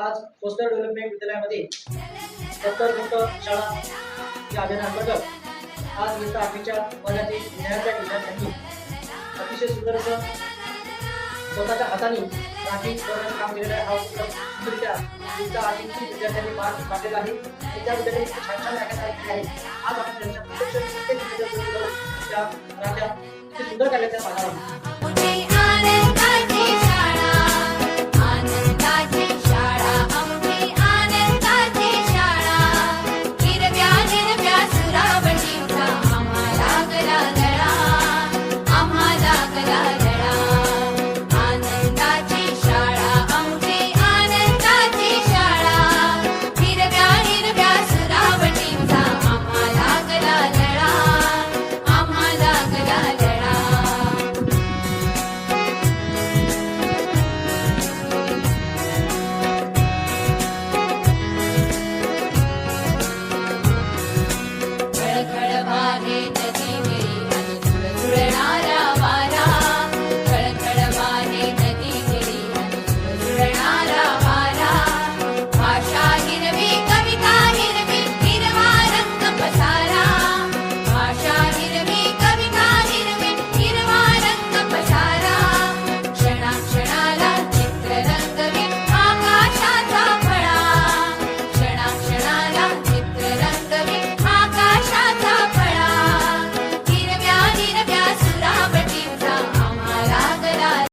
आज coastal development विद्यालयामध्ये सत्तर मुक्त शाळा या अभियानांतर्गत आज इयत्ता आठवीच्या वर्गातील ज्ञानाच्या विद्यार्थ्यांनी अतिशय सुंदर असं स्वतःच्या हाताने राखी करण्याचं काम केलेलं आहे. हा उपक्रम सुंदररित्या इयत्ता आठवीतील विद्यार्थ्यांनी मार्क काढलेला आहे. आणि त्या विद्यार्थ्यांनी छान छान राख्या तयार केल्या आहेत आज आपण त्यांच्या प्रत्यक्ष प्रत्येक विद्यार्थ्यांबरोबर त्या राख्या सुंदर कार्याच्या त्या पाहणार आहोत Every day.